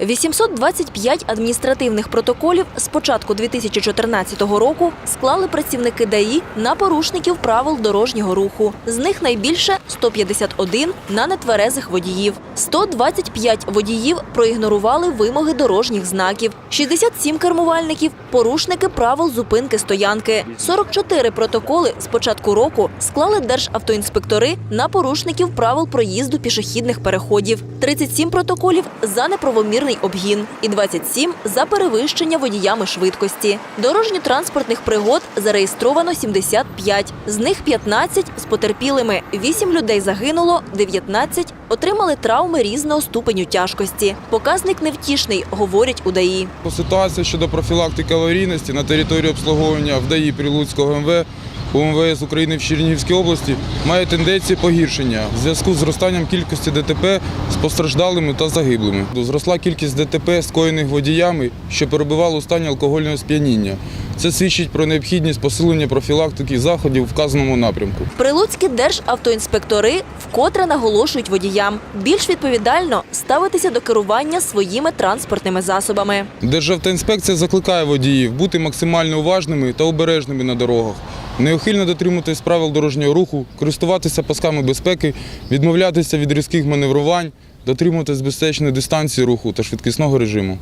825 адміністративних протоколів з початку 2014 року склали працівники ДАІ на порушників правил дорожнього руху. З них найбільше 151 на нетверезих водіїв. 125 водіїв проігнорували вимоги дорожніх знаків. 67 кермувальників – порушники правил зупинки стоянки. 44 протоколи з початку року склали державтоінспектори на порушників правил проїзду пішохідних переходів. 37 протоколів за неправомірний обгін і 27 за перевищення водіями швидкості. Дорожньо-транспортних пригод зареєстровано 75, з них 15 з потерпілими. 8 людей загинуло, 19 отримали травми різного ступеню тяжкості. Показник невтішний, говорять у ДАІ. Ситуація щодо профілактики аварійності на території обслуговування в ДАІ Прилуцького МВ УМВС України в Чернігівській області має тенденції погіршення в зв'язку з зростанням кількості ДТП з постраждалими та загиблими. Зросла кількість ДТП, скоєних водіями, що перебували у стані алкогольного сп'яніння. Це свідчить про необхідність посилення профілактики заходів в вказаному напрямку. Прилуцькі державтоінспектори вкотре наголошують водіям більш відповідально ставитися до керування своїми транспортними засобами. Державтоінспекція закликає водіїв бути максимально уважними та обережними на дорогах, неухильно дотримуватись правил дорожнього руху, користуватися пасками безпеки, відмовлятися від різких маневрувань, дотримуватись безпечної дистанції руху та швидкісного режиму.